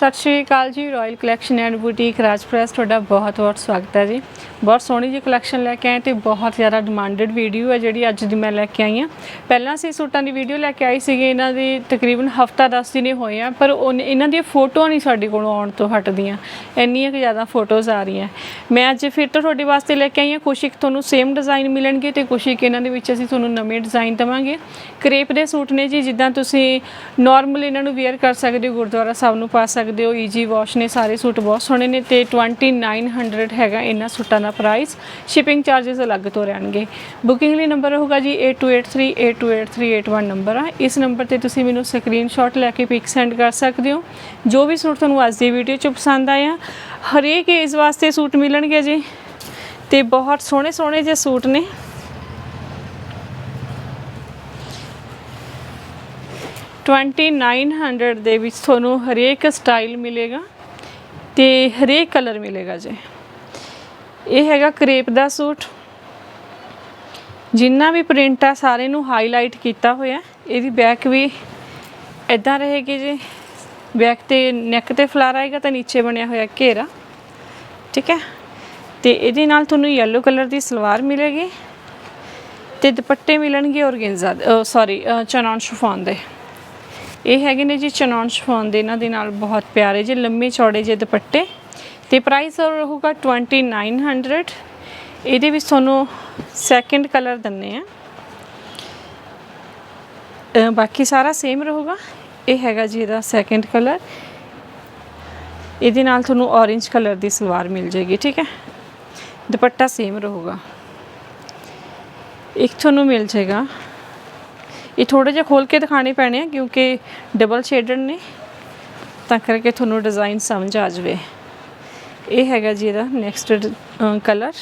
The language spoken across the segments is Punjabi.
Sat Shri Akal ji royal collection and boutique ਰਾਜਪ੍ਰੈਸ, ਤੁਹਾਡਾ ਬਹੁਤ-ਬਹੁਤ ਸਵਾਗਤ ਹੈ ਜੀ। ਬਹੁਤ ਸੋਹਣੀ ਜੀ ਕਲੈਕਸ਼ਨ ਲੈ ਕੇ ਆਏ ਤੇ ਬਹੁਤ ਜ਼ਿਆਦਾ ਡਿਮਾਂਡਡ ਵੀਡੀਓ ਹੈ ਜਿਹੜੀ ਅੱਜ ਦੀ ਮੈਂ ਲੈ ਕੇ ਆਈ ਹਾਂ। ਪਹਿਲਾਂ ਅਸੀਂ ਸੂਟਾਂ ਦੀ ਵੀਡੀਓ ਲੈ ਕੇ ਆਈ ਸੀਗੀ, ਇਹਨਾਂ ਦੀ ਤਕਰੀਬਨ ਹਫਤਾ 10 ਦਿਨ ਹੋਏ ਆ, ਪਰ ਉਨ- ਇਹਨਾਂ ਦੀਆਂ ਫੋਟੋਆਂ ਨਹੀਂ ਸਾਡੇ ਕੋਲੋਂ ਆਉਣ ਤੋਂ ਹਟਦੀਆਂ। ਇੰਨੀਆਂ ਕਿ ਜ਼ਿਆਦਾ ਫੋਟੋਜ਼ ਆ ਰਹੀਆਂ। ਮੈਂ ਅੱਜ ਫਿਰ ਤੋਂ ਤੁਹਾਡੇ ਵਾਸਤੇ ਲੈ ਕੇ ਆਈ ਹਾਂ, ਕੁਛ ਇੱਕ ਤੁਹਾਨੂੰ ਸੇਮ ਡਿਜ਼ਾਈਨ ਮਿਲਣਗੇ ਤੇ ਕੁਛ ਇੱਕ ਇਹਨਾਂ ਦੇ ਵਿੱਚ ਅਸੀਂ ਤੁਹਾਨੂੰ ਨਵੇਂ ਡਿਜ਼ਾਈਨ ਦਵਾਂਗੇ। ਕਰੇਪ ਦੇ ਸੂਟ ਨੇ ਜੀ, ਜਿੱਦਾਂ ਤੁਸੀਂ ਨਾਰਮਲ ਇਹਨਾਂ ਨੂੰ ਵੇਅਰ ਕਰ ਸਕਦੇ ਹੋ, ਗੁਰਦੁਆਰਾ ਸਾਹਿਬ ਨੂੰ ਪਾ ਸਕਦੇ ਸਕਦੇ ਹੋ ਈਜੀ ਵਾਸ਼ ਨੇ ਸਾਰੇ ਸੂਟ ਬਹੁਤ ਸੋਹਣੇ ਨੇ ਤੇ 2900 ਹੈਗਾ ਇਹਨਾਂ ਸੂਟਾਂ ਦਾ ਪ੍ਰਾਈਸ ਸ਼ਿਪਿੰਗ ਚਾਰजेस ਅਲੱਗ ਤੋਂ ਰਹਿਣਗੇ। ਬੁਕਿੰਗ ਲਈ ਨੰਬਰ ਹੋਊਗਾ ਜੀ 8283828381 ਨੰਬਰ ਆ। ਇਸ ਨੰਬਰ ਤੇ ਤੁਸੀਂ ਮੈਨੂੰ ਸਕਰੀਨਸ਼ਾਟ ਲੈ ਕੇ ਪਿਕ ਸੈਂਡ ਕਰ ਸਕਦੇ ਹੋ। ਜੋ ਵੀ ਸੂਟ ਤੁਹਾਨੂੰ ਅੱਜ ਦੀ ਵੀਡੀਓ 'ਚ ਪਸੰਦ ਆਇਆ, ਹਰੇਕ ਏਜ ਵਾਸਤੇ ਸੂਟ ਮਿਲਣਗੇ ਜੀ। ਤੇ ਬਹੁਤ ਸੋਹਣੇ ਸੋਹਣੇ ਜਿਹੇ ਸੂਟ ਨੇ। ਟਵੰਟੀ ਨਾਈਨ ਹੰਡਰਡ ਦੇ ਵਿੱਚ ਤੁਹਾਨੂੰ ਹਰੇਕ ਸਟਾਈਲ ਮਿਲੇਗਾ ਤੇ ਹਰੇਕ ਕਲਰ ਮਿਲੇਗਾ ਜੀ। ਇਹ ਹੈਗਾ ਕਰੇਪ ਦਾ ਸੂਟ। ਜਿੰਨਾ ਵੀ ਪ੍ਰਿੰਟ ਆ, ਸਾਰੇ ਨੂੰ ਹਾਈਲਾਈਟ ਕੀਤਾ ਹੋਇਆ ਇਹਦੀ ਬੈਕ ਵੀ ਇਦਾਂ ਰਹੇਗੀ ਜੀ। ਬੈਕ ਤੇ ਨੈਕ ਤੇ ਫਲਾਰ ਆਏਗਾ ਤਾਂ ਨੀਚੇ ਬਣਿਆ ਹੋਇਆ ਘੇਰਾ। ਠੀਕ ਹੈ? ਤੇ ਇਹਦੇ ਨਾਲ ਤੁਹਾਨੂੰ ਯੈਲੋ ਕਲਰ ਦੀ ਸਲਵਾਰ ਮਿਲੇਗੀ ਤੇ ਦੁਪੱਟੇ ਮਿਲਣਗੇ ਔਰਗੈਂਜ਼ਾ ਸੌਰੀ ਚਨਾਨ ਸ਼ਿਫੋਨ ਦੇ। ਇਹ ਹੈਗੇ ਨੇ ਜੀ ਚਨਾਨ ਸ਼ਿਫੋਨ ਦੇ, ਇਹਨਾਂ ਦੇ ਨਾਲ ਬਹੁਤ ਪਿਆਰੇ ਜੇ ਲੰਮੇ ਚੌੜੇ ਜੇ ਦੁਪੱਟੇ। ਤੇ ਪ੍ਰਾਈਸ ਰਹੂਗਾ 2900 ਇਹਦੇ ਵਿੱਚ ਤੁਹਾਨੂੰ ਸੈਕੰਡ ਕਲਰ ਦਿੰਨੇ ਆ। ਬਾਕੀ ਸਾਰਾ ਸੇਮ ਰਹੂਗਾ। ਇਹ ਹੈਗਾ ਜੀ ਇਹਦਾ ਸੈਕੰਡ ਕਲਰ ਇਹਦੇ ਨਾਲ ਤੁਹਾਨੂੰ orange ਕਲਰ ਦੀ ਸਲਵਾਰ ਮਿਲ ਜੇਗੀ ਠੀਕ ਹੈ? ਦੁਪੱਟਾ ਸੇਮ ਰਹੂਗਾ। ਇੱਕ ਤੁਹਾਨੂੰ ਮਿਲ ਜਾਏਗਾ। ਇਹ ਥੋੜੇ ਜਿਹਾ ਖੋਲ ਕੇ ਦਿਖਾਣੇ ਪੈਣੇ ਆ ਕਿਉਂਕਿ ਡਬਲ ਸ਼ੇਡਡ ਨੇ। ਤਾਂ ਕਰਕੇ ਤੁਹਾਨੂੰ ਡਿਜ਼ਾਈਨ ਸਮਝ ਆ ਜਾਵੇ। ਇਹ ਹੈਗਾ ਜੀ ਇਹਦਾ ਨੈਕਸਟ ਕਲਰ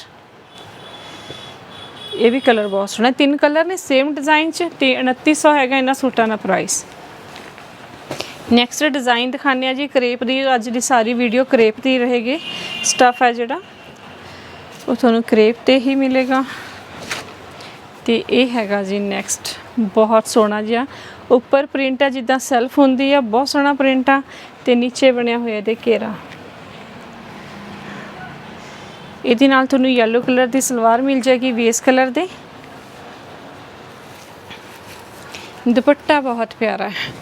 ਇਹ ਵੀ ਕਲਰ ਬਹੁਤ ਸੋਹਣਾ। ਤਿੰਨ ਕਲਰ ਨੇ ਸੇਮ ਡਿਜ਼ਾਈਨ ਚ ਤੇ 2900 ਹੈਗਾ ਇਹਨਾਂ ਸੂਟਾਂ ਦਾ ਪ੍ਰਾਈਸ ਨੈਕਸਟ ਡਿਜ਼ਾਈਨ ਦਿਖਾਉਂਦੇ ਆ ਜੀ, ਕਰੇਪ ਦੀ। ਅੱਜ ਦੀ ਸਾਰੀ ਵੀਡੀਓ ਕਰੇਪ ਦੀ ਰਹੇਗੀ। ਸਟਫ ਹੈ ਜਿਹੜਾ। ਉਹ ਤੁਹਾਨੂੰ ਕਰੇਪ ਤੇ ਹੀ ਮਿਲੇਗਾ। ਤੇ ਇਹ ਹੈਗਾ ਜੀ ਨੈਕਸਟ ਬਹੁਤ ਸੋਹਣਾ ਜਿਹਾ। ਉੱਪਰ ਪ੍ਰਿੰਟ ਆ, ਜਿੱਦਾਂ ਸੈਲਫ ਹੁੰਦੀ ਆ, ਬਹੁਤ ਸੋਹਣਾ ਪ੍ਰਿੰਟ ਆ, ਤੇ ਨੀਚੇ ਬਣਿਆ ਹੋਇਆ ਇਹਦੇ ਘੇਰਾ। ਇਹਦੇ ਨਾਲ ਤੁਹਾਨੂੰ ਯੈਲੋ ਕਲਰ ਦੀ ਸਲਵਾਰ ਮਿਲ ਜਾਏਗੀ ਵੇਸ ਕਲਰ ਦੇ। ਦੁਪੱਟਾ ਬਹੁਤ ਪਿਆਰਾ ਹੈ।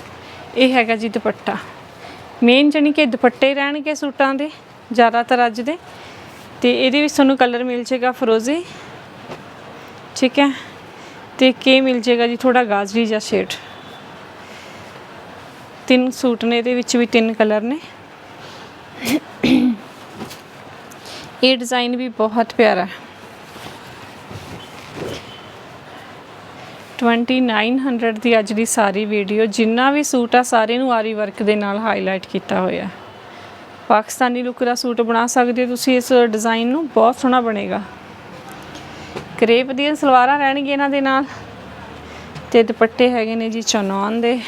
ਇਹ ਹੈਗਾ ਜੀ ਦੁਪੱਟਾ। ਮੇਨ ਜਾਣੀ ਕਿ ਦੁਪੱਟੇ ਰਹਿਣਗੇ ਸੂਟਾਂ ਦੇ, ਜ਼ਿਆਦਾਤਰ ਅੱਜ ਦੇ। ਤੇ ਇਹਦੇ ਵਿੱਚ ਤੁਹਾਨੂੰ ਕਲਰ ਮਿਲ ਜਾਏਗਾ ਫਰੋਜ਼ੀ ਠੀਕ ਹੈ। ਤੇ ਕੇ ਮਿਲ ਜਾਏਗਾ ਜੀ ਥੋੜਾ ਗਾਜਰੀ ਜਿਹਾ ਸ਼ੇਡ। ਤਿੰਨ ਸੂਟ ਨੇ, ਇਹਦੇ ਵਿੱਚ ਵੀ ਤਿੰਨ ਕਲਰ ਨੇ। ਇਹ ਡਿਜ਼ਾਈਨ ਵੀ ਬਹੁਤ ਪਿਆਰਾ ਹੈ। 2900 ਦੀ ਅੱਜ ਦੀ ਸਾਰੀ ਵੀਡੀਓ, ਜਿੰਨਾ ਵੀ ਸੂਟ ਆ ਸਾਰੇ ਨੂੰ ਆਰੀ ਵਰਕ ਦੇ ਨਾਲ ਹਾਈਲਾਈਟ ਕੀਤਾ ਹੋਇਆ ਪਾਕਿਸਤਾਨੀ ਲੁੱਕ ਦਾ ਸੂਟ ਬਣਾ ਸਕਦੇ ਹੋ ਤੁਸੀਂ, ਇਸ ਡਿਜ਼ਾਈਨ ਨੂੰ ਬਹੁਤ ਸੋਹਣਾ ਬਣੇਗਾ। ਕਰੇਪ ਦੀਆਂ ਸਲਵਾਰਾਂ ਰਹਿਣਗੀਆਂ ਇਹਨਾਂ ਦੇ ਨਾਲ। ਤੇ ਦੁਪੱਟੇ ਹੈਗੇ ਨੇ ਜੀ ਚਨੌਨ ਦੇ।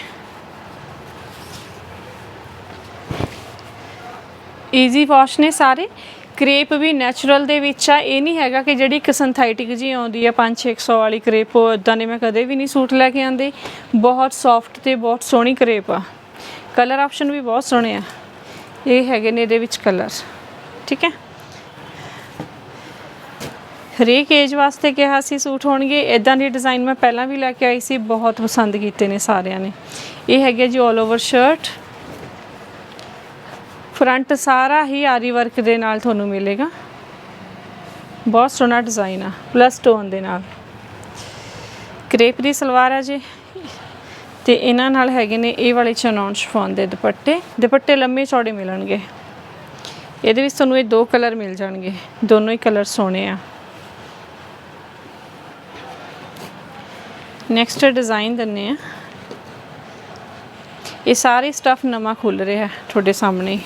ਈਜ਼ੀ ਵਾਸ਼ ਨੇ ਸਾਰੇ। ਕਰੇਪ ਵੀ ਨੈਚੁਰਲ ਦੇ ਵਿੱਚ ਆ। ਇਹ ਨਹੀਂ ਹੈਗਾ ਕਿ ਜਿਹੜੀ ਇੱਕ ਸਿੰਥੈਟਿਕ ਜੀ ਆਉਂਦੀ ਆ 5-600 ਵਾਲੀ ਕਰੇਪ, ਉਹ ਇਦਾਂ ਦੇ ਮੈਂ ਕਦੇ ਵੀ ਨਹੀਂ ਸੂਟ ਲੈ ਕੇ ਆਂਦੇ ਬਹੁਤ ਸੌਫਟ ਤੇ ਬਹੁਤ ਸੋਹਣੀ ਕਰੇਪ ਆ। ਕਲਰ ਆਪਸ਼ਨ ਵੀ ਬਹੁਤ ਸੋਹਣੇ ਆ। ਇਹ ਹੈਗੇ ਨੇ ਇਹਦੇ ਵਿੱਚ ਕਲਰ ਠੀਕ ਹੈ? ਹਰੇਕ ਏਜ ਵਾਸਤੇ ਕਿਹਾ ਸੀ ਸੂਟ ਹੋਣਗੇ। ਇਦਾਂ ਦੇ ਡਿਜ਼ਾਈਨ ਮੈਂ ਪਹਿਲਾਂ ਵੀ ਲੈ ਕੇ ਆਈ ਸੀ, ਬਹੁਤ ਪਸੰਦ ਕੀਤੇ ਨੇ ਸਾਰਿਆਂ ਨੇ। ਇਹ ਹੈਗੇ ਜੀ 올 ਓਵਰ ਸ਼ਰਟ ਫਰੰਟ ਸਾਰਾ ਹੀ ਆਰੀ ਵਰਕ ਦੇ ਨਾਲ ਤੁਹਾਨੂੰ ਮਿਲੇਗਾ। ਬਹੁਤ ਸੋਹਣਾ ਡਿਜ਼ਾਈਨ ਆ ਪਲੱਸ ਸਟੋਨ ਦੇ ਨਾਲ। ਕਰੇਪ ਦੀ ਸਲਵਾਰ ਆ ਜੀ। ਤੇ ਇਹਨਾਂ ਨਾਲ ਹੈਗੇ ਨੇ ਇਹ ਵਾਲੇ ਚਨੌਨ ਸ਼ਿਫੋਨ ਦੇ ਦੁਪੱਟੇ। ਦੁਪੱਟੇ ਲੰਮੇ ਚੌੜੇ ਮਿਲਣਗੇ। ਇਹਦੇ ਵਿੱਚ ਤੁਹਾਨੂੰ ਇਹ ਦੋ ਕਲਰ ਮਿਲ ਜਾਣਗੇ। ਦੋਨੋਂ ਹੀ ਕਲਰ ਸੋਹਣੇ ਆ। ਨੈਕਸਟ ਡਿਜ਼ਾਈਨ ਦਿੰਨੇ ਆ ਇਹ ਸਾਰੇ ਸਟਫ ਨਵਾਂ ਖੁੱਲ ਰਿਹਾ ਤੁਹਾਡੇ ਸਾਹਮਣੇ।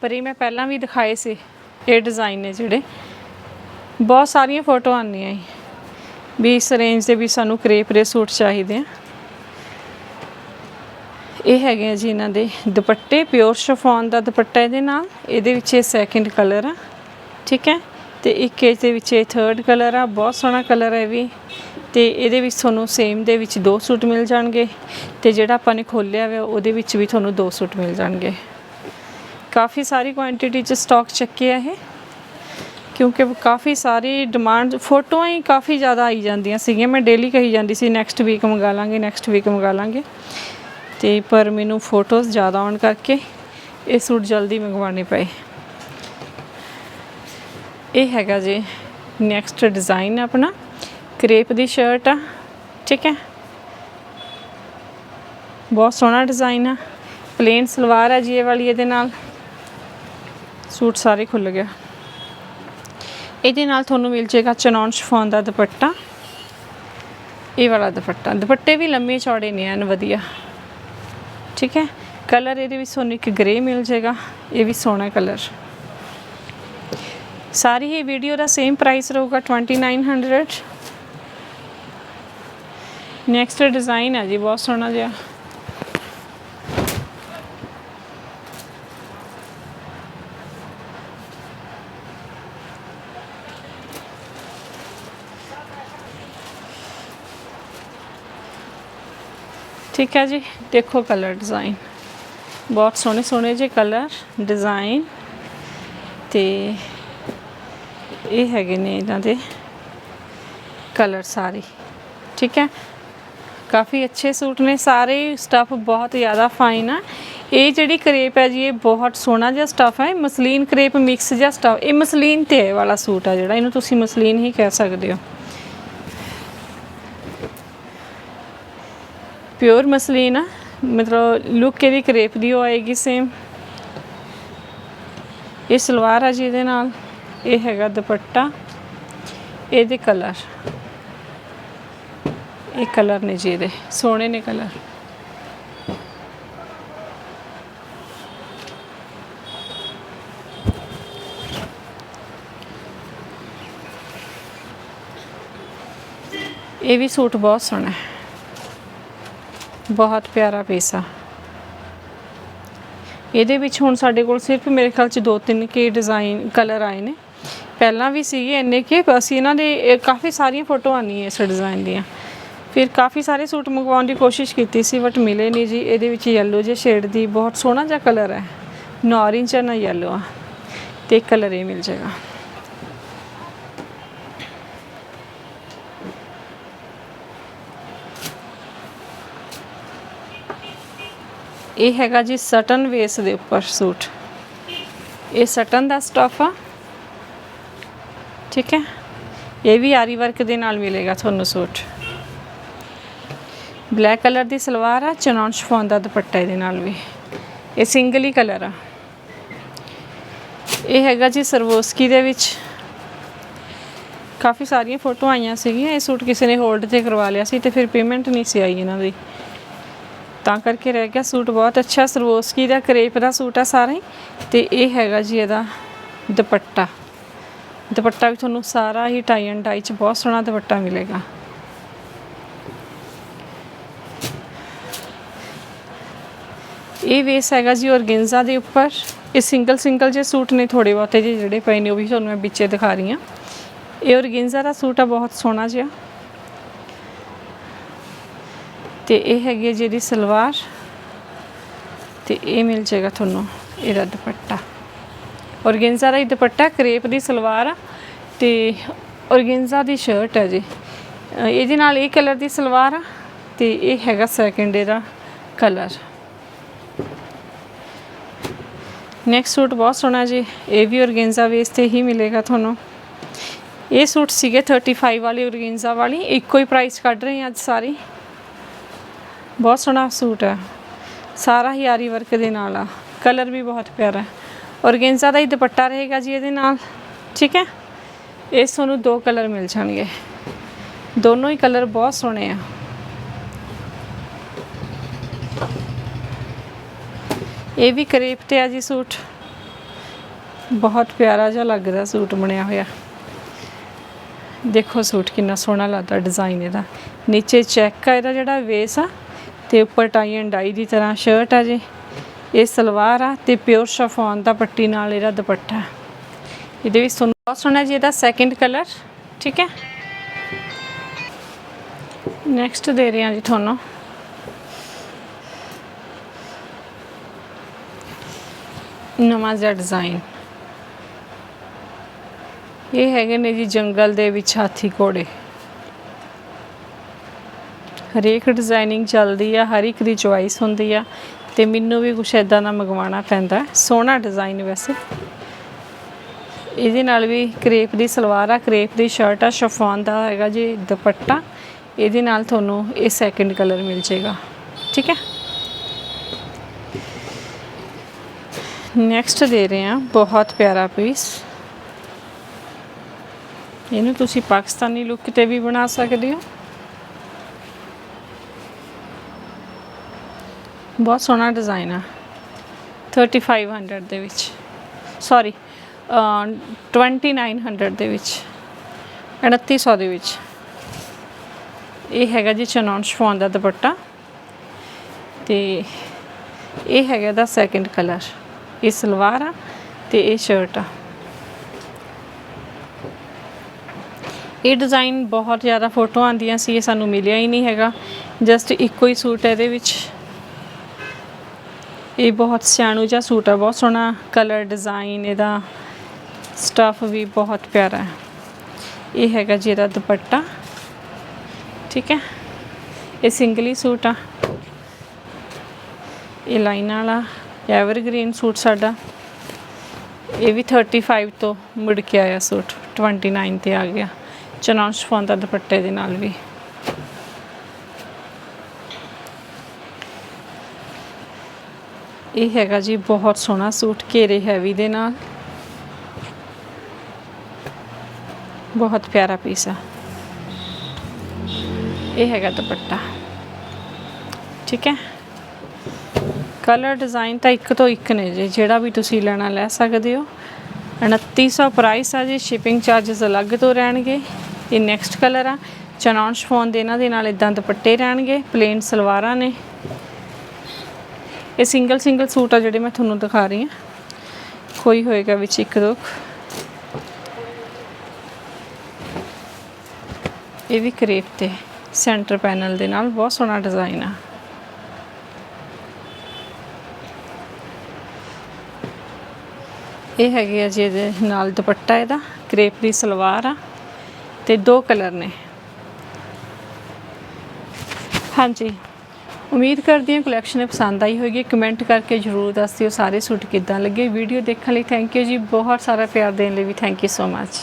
ਪਰ ਇਹ ਮੈਂ ਪਹਿਲਾਂ ਵੀ ਦਿਖਾਏ ਸੀ, ਇਹ ਡਿਜ਼ਾਈਨ ਨੇ ਜਿਹੜੇ। ਬਹੁਤ ਸਾਰੀਆਂ ਫੋਟੋ ਆਉਂਦੀਆਂ ਈ ਵੀ ਇਸ ਰੇਂਜ ਦੇ ਵੀ ਸਾਨੂੰ ਕਰੇਪ ਦੇ ਸੂਟ ਚਾਹੀਦੇ ਆ। ਇਹ ਹੈਗੇ ਆ ਜੀ ਇਹਨਾਂ ਦੇ ਦੁਪੱਟੇ ਪਿਓਰ ਸ਼ਫੋਨ ਦਾ ਦੁਪੱਟਾ ਇਹਦੇ ਨਾਲ। ਇਹਦੇ ਵਿੱਚ ਇਹ ਸੈਕਿੰਡ ਕਲਰ ਆ, ਠੀਕ ਹੈ। ਤੇ ਇੱਕ ਇਸ ਦੇ ਵਿੱਚ ਇਹ ਥਰਡ ਕਲਰ ਆ, ਬਹੁਤ ਸੋਹਣਾ ਕਲਰ ਹੈ ਇਹ ਵੀ। ਤੇ ਇਹਦੇ ਵਿੱਚ ਤੁਹਾਨੂੰ ਸੇਮ ਦੇ ਵਿੱਚ ਦੋ ਸੂਟ ਮਿਲ ਜਾਣਗੇ ਤੇ ਜਿਹੜਾ ਆਪਾਂ ਨੇ ਖੋਲਿਆ ਹੋਇਆ ਉਹਦੇ ਵਿੱਚ ਵੀ ਤੁਹਾਨੂੰ ਦੋ ਸੂਟ ਮਿਲ ਜਾਣਗੇ। ਕਾਫੀ ਸਾਰੀ ਕੁਆਂਟੀਟੀ ਚ ਸਟਾਕ ਚੱਕਿਆ ਇਹ, ਕਿਉਂਕਿ ਕਾਫੀ ਸਾਰੀ ਡਿਮਾਂਡ ਫੋਟੋਆਂ ਹੀ ਕਾਫੀ ਜ਼ਿਆਦਾ ਆਈ ਜਾਂਦੀਆਂ ਸੀਗੀਆਂ। ਮੈਂ ਡੇਲੀ ਕਹੀ ਜਾਂਦੀ ਸੀ ਨੈਕਸਟ ਵੀਕ ਮੰਗਾ ਲਾਂਗੇ ਨੈਕਸਟ ਵੀਕ ਮੰਗਾ ਲਾਂਗੇ। ਤੇ ਪਰ ਮੈਨੂੰ ਫੋਟੋਜ਼ ਜ਼ਿਆਦਾ ਆਉਣ ਕਰਕੇ ਇਹ ਸੂਟ ਜਲਦੀ ਮੰਗਵਾਉਣੇ ਪਏ। ਇਹ ਹੈਗਾ ਜੀ ਨੈਕਸਟ ਡਿਜ਼ਾਈਨ ਆਪਣਾ। ਕ੍ਰੇਪ ਦੀ ਸ਼ਰਟ ਆ, ਠੀਕ ਹੈ? ਬਹੁਤ ਸੋਹਣਾ ਡਿਜ਼ਾਈਨ ਆ ਪਲੇਨ ਸਲਵਾਰ ਆ ਜੀ ਇਹ ਵਾਲੀ ਇਹਦੇ ਨਾਲ। ਸੂਟ ਸਾਰੇ ਖੁੱਲ ਗਿਆ। ਇਹਦੇ ਨਾਲ ਤੁਹਾਨੂੰ ਮਿਲ ਜਾਏਗਾ ਚਨੌਨ ਸ਼ਿਫੋਨ ਦਾ ਦੁਪੱਟਾ। ਇਹ ਵਾਲਾ ਦੁਪੱਟਾ। ਦੁਪੱਟੇ ਵੀ ਲੰਮੇ ਚੌੜੇ ਨੇ, ਐਨ ਵਧੀਆ। ਠੀਕ ਹੈ? ਕਲਰ ਇਹਦੇ ਵਿੱਚ ਤੁਹਾਨੂੰ ਇੱਕ ਗ੍ਰੇ ਮਿਲ ਜਾਏਗਾ, ਇਹ ਵੀ ਸੋਹਣਾ ਕਲਰ। ਸਾਰੀ ਹੀ ਵੀਡੀਓ ਦਾ ਸੇਮ ਪ੍ਰਾਈਸ ਰਹੂਗਾ 2900 ਨੈਕਸਟ ਡਿਜ਼ਾਈਨ ਹੈ ਜੀ, ਬਹੁਤ ਸੋਹਣਾ ਜਿਹਾ। ਠੀਕ ਹੈ ਜੀ, ਦੇਖੋ ਕਲਰ ਡਿਜ਼ਾਈਨ ਬਹੁਤ ਸੋਹਣੇ ਸੋਹਣੇ ਜੇ ਕਲਰ ਡਿਜ਼ਾਈਨ ਤੇ ਇਹ ਹੈਗੇ ਨੇ ਇਹਨਾਂ ਦੇ ਕਲਰ ਸਾਰੇ। ਠੀਕ ਹੈ ਕਾਫੀ ਅੱਛੇ ਸੂਟ ਨੇ, ਸਾਰੇ ਸਟੱਫ ਬਹੁਤ ਜ਼ਿਆਦਾ ਫਾਈਨ ਆ। ਇਹ ਜਿਹੜੀ ਕਰੇਪ ਹੈ ਜੀ, ਇਹ ਬਹੁਤ ਸੋਹਣਾ ਜਿਹਾ ਸਟੱਫ ਹੈ ਮਸਲੀਨ ਕਰੇਪ ਮਿਕਸ ਜਿਹਾ ਸਟੱਫ ਇਹ ਮਸਲੀਨ ਤੇ ਵਾਲਾ ਸੂਟ ਆ ਜਿਹੜਾ, ਇਹਨੂੰ ਤੁਸੀਂ ਮਸਲੀਨ ਹੀ ਕਹਿ ਸਕਦੇ ਹੋ। ਪਿਓਰ ਮਸਲੀਨ ਆ, ਮਤਲਬ ਲੁੱਕ ਇਹਦੀ ਕਰੇਪ ਦੀ ਉਹ ਆਏਗੀ ਸੇਮ ਇਹ ਸਲਵਾਰ ਆ ਜੀ ਇਹਦੇ ਨਾਲ, ਇਹ ਹੈਗਾ ਦੁਪੱਟਾ, ਇਹਦੇ ਕਲਰ ਇਹ ਕਲਰ ਨੇ ਜੀ ਇਹਦੇ, ਸੋਹਣੇ ਨੇ ਕਲਰ। ਇਹ ਵੀ ਸੂਟ ਬਹੁਤ ਸੋਹਣਾ ਹੈ। ਬਹੁਤ ਪਿਆਰਾ ਪੀਸ ਆ। ਇਹਦੇ ਵਿੱਚ ਹੁਣ ਸਾਡੇ ਕੋਲ ਸਿਰਫ ਮੇਰੇ ਖਿਆਲ ਚ ਦੋ ਤਿੰਨ ਕੇ ਡਿਜ਼ਾਈਨ ਕਲਰ ਆਏ ਨੇ। ਪਹਿਲਾਂ ਵੀ ਸੀਗੇ ਇੰਨੇ ਕਿ ਅਸੀਂ ਇਹਨਾਂ ਦੇ ਕਾਫੀ ਸਾਰੀਆਂ ਫੋਟੋ ਆਉਂਦੀਆਂ ਇਸ ਡਿਜ਼ਾਈਨ ਦੀਆਂ। ਫਿਰ ਕਾਫੀ ਸਾਰੇ ਸੂਟ ਮੰਗਵਾਉਣ ਦੀ ਕੋਸ਼ਿਸ਼ ਕੀਤੀ ਸੀ ਬਟ ਮਿਲੇ ਨਹੀਂ ਜੀ। ਇਹਦੇ ਵਿੱਚ ਯੈਲੋ ਜਿਹੇ ਸ਼ੇਡ ਦੀ ਬਹੁਤ ਸੋਹਣਾ ਜਿਹਾ ਕਲਰ ਹੈ। ਨਾ orange ਹੈ, ਨਾ ਯੈਲੋ ਆ। ਤੇ ਕਲਰ ਇਹ ਮਿਲ ਜਾਏਗਾ। ਇਹ ਹੈਗਾ ਜੀ ਸਟਨ ਵੇਸ ਦੇ ਉੱਪਰ ਸੂਟ। ਇਹ ਸਟਨ ਦਾ ਸਟਫ ਆ। ਠੀਕ ਹੈ? ਇਹ ਵੀ ਆਰੀ ਵਰਕ ਦੇ ਨਾਲ ਮਿਲੇਗਾ ਤੁਹਾਨੂੰ ਸੂਟ। ਬਲੈਕ ਕਲਰ ਦੀ ਸਲਵਾਰ ਆ, ਚਨੌਨ ਸ਼ਿਫੋਨ ਦਾ ਦੁਪੱਟਾ ਇਹਦੇ ਨਾਲ ਵੀ। ਇਹ ਸਿੰਗਲ ਹੀ ਕਲਰ ਆ। ਇਹ ਹੈਗਾ ਜੀ ਸਰਵੋਸਕੀ ਦੇ ਵਿੱਚ। ਕਾਫੀ ਸਾਰੀਆਂ ਫੋਟੋ ਆਈਆਂ ਸੀਗੀਆਂ, ਇਹ ਸੂਟ ਕਿਸੇ ਨੇ ਹੋਲਡ ਤੇ ਕਰਵਾ ਲਿਆ ਸੀ ਤੇ ਫਿਰ ਪੇਮੈਂਟ ਨਹੀਂ ਸੀ ਆਈ ਇਹਨਾਂ ਦੀ। ਤਾਂ ਕਰਕੇ ਰਹਿ ਗਿਆ ਸੂਟ ਬਹੁਤ ਅੱਛਾ, ਸਰਵੋਸਕੀ ਦਾ ਕਰੇਪ ਦਾ ਸੂਟ ਆ ਸਾਰਾ। ਹੀ ਤੇ ਇਹ ਹੈਗਾ ਜੀ ਇਹਦਾ ਦੁਪੱਟਾ। ਦੁਪੱਟਾ ਵੀ ਤੁਹਾਨੂੰ ਸਾਰਾ ਹੀ ਟਾਈ ਐਂਡ ਡਾਈ ਚ ਬਹੁਤ ਸੋਹਣਾ ਦੁਪੱਟਾ ਮਿਲੇਗਾ। ਇਹ ਵੇਸ ਹੈਗਾ ਜੀ ਔਰਗੈਂਜ਼ਾ ਦੇ ਉੱਪਰ। ਇਹ ਸਿੰਗਲ ਸਿੰਗਲ ਜੇ ਸੂਟ ਨੇ ਥੋੜੇ ਬਹੁਤੇ ਜਿਹੇ ਜਿਹੜੇ ਪਏ ਨੇ, ਉਹ ਵੀ ਤੁਹਾਨੂੰ ਮੈਂ ਵਿੱਚੇ ਦਿਖਾ ਰਹੀ ਹਾਂ। ਇਹ ਔਰਗੈਂਜ਼ਾ ਦਾ ਸੂਟ ਆ, ਬਹੁਤ ਸੋਹਣਾ ਜਿਹਾ। ਤੇ ਇਹ ਹੈਗੀ ਹੈ ਜਿਹਦੀ ਸਲਵਾਰ। ਤੇ ਇਹ ਮਿਲ ਜਾਏਗਾ ਤੁਹਾਨੂੰ, ਇਹਦਾ ਦੁਪੱਟਾ। ਔਰਗੈਂਜ਼ਾ ਦਾ ਹੀ ਦੁਪੱਟਾ, ਕਰੇਪ ਦੀ ਸਲਵਾਰ ਆ। ਤੇ ਔਰਗੈਂਜ਼ਾ ਦੀ ਸ਼ਰਟ ਹੈ ਜੀ। ਇਹਦੇ ਨਾਲ ਇਹ ਕਲਰ ਦੀ ਸਲਵਾਰ ਆ। ਤੇ ਇਹ ਹੈਗਾ ਸੈਕਿੰਡ ਇਹਦਾ ਕਲਰ। ਨੈਕਸਟ ਸੂਟ ਬਹੁਤ ਸੋਹਣਾ ਜੀ। ਇਹ ਵੀ ਔਰਗੈਂਜ਼ਾ ਵੇਸ ਤੇ ਹੀ ਮਿਲੇਗਾ ਤੁਹਾਨੂੰ। ਇਹ ਸੂਟ ਸੀਗੇ 35 ਵਾਲੀ ਔਰਗੈਂਜ਼ਾ ਵਾਲੀ। ਇੱਕੋ ਹੀ ਪ੍ਰਾਈਸ ਕੱਢ ਰਹੇ ਹਾਂ ਅੱਜ ਸਾਰੀ। ਬਹੁਤ ਸੋਹਣਾ ਸੂਟ ਹੈ। ਸਾਰਾ ਹੀ ਆਰੀ ਵਰਕ ਦੇ ਨਾਲ ਆ। ਕਲਰ ਵੀ ਬਹੁਤ ਪਿਆਰਾ ਹੈ। ਔਰਗੈਂਜ਼ਾ ਦਾ ਹੀ ਦੁਪੱਟਾ ਰਹੇਗਾ ਜੀ ਇਹਦੇ ਨਾਲ। ਠੀਕ ਹੈ? ਇਸ ਤੁਹਾਨੂੰ ਦੋ ਕਲਰ ਮਿਲ ਜਾਣਗੇ। ਦੋਨੋਂ ਹੀ ਕਲਰ ਬਹੁਤ ਸੋਹਣੇ ਆ। ਇਹ ਵੀ ਕਰੇਪ ਤੇ ਆ ਜੀ ਸੂਟ। ਬਹੁਤ ਪਿਆਰਾ ਜਿਹਾ ਲੱਗਦਾ ਸੂਟ ਬਣਿਆ ਹੋਇਆ। ਦੇਖੋ ਸੂਟ ਕਿੰਨਾ ਸੋਹਣਾ ਲੱਗਦਾ ਡਿਜ਼ਾਈਨ ਇਹਦਾ। ਨੀਚੇ ਚੈੱਕ ਆ ਇਹਦਾ ਜਿਹੜਾ ਵੇਸ ਆ ਤੇ ਉੱਪਰ ਟਾਈ ਐਂਡ ਡਾਈ ਦੀ ਤਰ੍ਹਾਂ ਸ਼ਰਟ ਆ ਜੀ। ਇਹ ਸਲਵਾਰ ਆ ਤੇ ਪਿਓਰ ਸ਼ਫੋਨ ਦਾ ਪੱਟੀ ਨਾਲ ਇਹਦਾ ਦੁਪੱਟਾ। ਇਹਦੇ ਵਿੱਚ ਤੁਹਾਨੂੰ ਬਹੁਤ ਸੋਹਣਾ ਜੀ ਇਹਦਾ ਸੈਕਿੰਡ ਕਲਰ ਠੀਕ ਹੈ? ਨੈਕਸਟ ਦੇ ਰਹੇ ਹਾਂ ਜੀ ਤੁਹਾਨੂੰ। ਨਵਾਂ ਜਿਹਾ ਡਿਜ਼ਾਈਨ ਇਹ ਹੈਗੇ ਨੇ ਜੀ ਜੰਗਲ ਦੇ ਵਿੱਚ ਹਾਥੀ ਘੋੜੇ। ਹਰੇਕ ਡਿਜ਼ਾਈਨਿੰਗ ਚੱਲਦੀ ਆ, ਹਰ ਇੱਕ ਦੀ ਚੁਆਇਸ ਹੁੰਦੀ ਆ ਤੇ ਮੈਨੂੰ ਵੀ ਕੁਛ ਇਦਾਂ ਦਾ ਮੰਗਵਾਉਣਾ ਪੈਂਦਾ। ਸੋਹਣਾ ਡਿਜ਼ਾਈਨ ਵੈਸੇ। ਇਹਦੇ ਨਾਲ ਵੀ ਕਰੇਪ ਦੀ ਸਲਵਾਰ ਆ, ਕਰੇਪ ਦੀ ਸ਼ਰਟ ਆ ਸ਼ਫਾਨ ਦਾ ਹੈਗਾ ਜੀ ਦੁਪੱਟਾ। ਇਹਦੇ ਨਾਲ ਤੁਹਾਨੂੰ ਇਹ ਸੈਕੰਡ ਕਲਰ ਮਿਲ ਜਾਏਗਾ। ਠੀਕ ਹੈ? ਨੈਕਸਟ ਦੇ ਰਹੇ ਹਾਂ। ਬਹੁਤ ਪਿਆਰਾ ਪੀਸ ਇਹਨੂੰ ਤੁਸੀਂ ਪਾਕਿਸਤਾਨੀ ਲੁੱਕ ਤੇ ਵੀ ਬਣਾ ਸਕਦੇ ਹੋ। ਬਹੁਤ ਸੋਹਣਾ ਡਿਜ਼ਾਈਨ ਆ। 3500 ਦੇ ਵਿੱਚ। ਸੌਰੀ 2900 ਦੇ ਵਿੱਚ। 2900 ਦੇ ਵਿੱਚ। ਇਹ ਹੈਗਾ ਜੀ ਚਨੌਨ ਸ਼ਫੋਨ ਦਾ ਦੁਪੱਟਾ। ਤੇ ਇਹ ਹੈਗਾ ਦਾ ਸੈਕੰਡ ਕਲਰ ਇਹ ਸਲਵਾਰ ਆ ਤੇ ਇਹ ਸ਼ਰਟ ਆ। ਇਹ ਡਿਜ਼ਾਈਨ ਬਹੁਤ ਜ਼ਿਆਦਾ ਫੋਟੋਆਂ ਆਉਂਦੀਆਂ ਸੀ, ਇਹ ਸਾਨੂੰ ਮਿਲਿਆ ਹੀ ਨਹੀਂ ਹੈਗਾ। ਜਸਟ ਇੱਕੋ ਹੀ ਸੂਟ ਹੈ ਇਹਦੇ ਵਿੱਚ। ਇਹ ਬਹੁਤ ਸਿਆਣੂ ਜਿਹਾ ਸੂਟ ਆ, ਬਹੁਤ ਸੋਹਣਾ ਕਲਰ ਡਿਜ਼ਾਈਨ ਇਹਦਾ ਸਟਫ ਵੀ ਬਹੁਤ ਪਿਆਰਾ ਹੈ। ਇਹ ਹੈਗਾ ਜੀ ਇਹਦਾ ਦੁਪੱਟਾ। ਠੀਕ ਹੈ? ਇਹ ਸਿੰਗਲੀ ਸੂਟ ਆ। ਇਹ ਲਾਈਨ ਵਾਲਾ। ਐਵਰਗ੍ਰੀਨ ਸੂਟ ਸਾਡਾ। ਇਹ ਵੀ 35 ਤੋਂ ਮੁੜ ਕੇ ਆਇਆ ਸੂਟ। 29 ਤੇ ਆ ਗਿਆ। ਚਨਾ ਸ਼ਫੋਨ ਦਾ ਦੁਪੱਟੇ ਦੇ ਨਾਲ ਵੀ। ਇਹ ਹੈਗਾ ਜੀ ਬਹੁਤ ਸੋਹਣਾ ਸੂਟ, ਘੇਰੇ ਹੈਵੀ ਦੇ ਨਾਲ। ਬਹੁਤ ਪਿਆਰਾ ਪੀਸ ਆ। ਇਹ ਹੈਗਾ ਦੁਪੱਟਾ। ਠੀਕ ਹੈ। ਕਲਰ ਡਿਜ਼ਾਈਨ ਤਾਂ ਇੱਕ ਤੋਂ ਇੱਕ ਨੇ ਜੀ, ਜਿਹੜਾ ਵੀ ਤੁਸੀਂ ਲੈਣਾ ਲੈ ਸਕਦੇ ਹੋ। 2900 ਪ੍ਰਾਈਸ ਆ ਜੀ ਸ਼ਿਪਿੰਗ ਚਾਰजेस ਅਲੱਗ ਤੋਂ ਰਹਿਣਗੇ। ਇਹ ਨੈਕਸਟ ਕਲਰ ਆ ਚਨੌਨ ਸ਼ਫੋਨ ਦੇ ਇਹਨਾਂ ਦੇ ਨਾਲ ਇਦਾਂ ਦੁਪੱਟੇ ਰਹਿਣਗੇ ਪਲੇਨ ਸਲਵਾਰਾਂ ਨੇ। ਇਹ ਸਿੰਗਲ ਸਿੰਗਲ ਸੂਟ ਆ ਜਿਹੜੇ ਮੈਂ ਤੁਹਾਨੂੰ ਦਿਖਾ ਰਹੀ ਹਾਂ। ਕੋਈ ਹੋਏਗਾ ਵਿੱਚ ਇੱਕ ਦੋ ਇਹ ਵੀ ਕਰੇਪ ਤੇ ਸੈਂਟਰ ਪੈਨਲ ਦੇ ਨਾਲ ਬਹੁਤ ਸੋਹਣਾ ਡਿਜ਼ਾਈਨ ਆ। ਇਹ ਹੈਗੇ ਆ ਜੀ ਇਹਦੇ ਨਾਲ ਦੁਪੱਟਾ ਇਹਦਾ, ਕਰੇਪ ਦੀ ਸਲਵਾਰ ਆ ਤੇ ਦੋ ਕਲਰ ਨੇ। ਹਾਂਜੀ, ਉਮੀਦ ਕਰਦੀ ਹਾਂ ਕਲੈਕਸ਼ਨ ਪਸੰਦ ਆਈ ਹੋਵੇਗੀ ਕਮੈਂਟ ਕਰਕੇ ਜਰੂਰ ਦੱਸ ਦਿਓ ਸਾਰੇ ਸੂਟ ਕਿੱਦਾਂ ਲੱਗੇ। ਵੀਡੀਓ ਦੇਖਣ ਲਈ ਥੈਂਕ ਯੂ ਜੀ। ਬਹੁਤ ਸਾਰਾ ਪਿਆਰ ਦੇਣ ਲਈ ਵੀ ਥੈਂਕ ਯੂ ਸੋ ਮੱਚ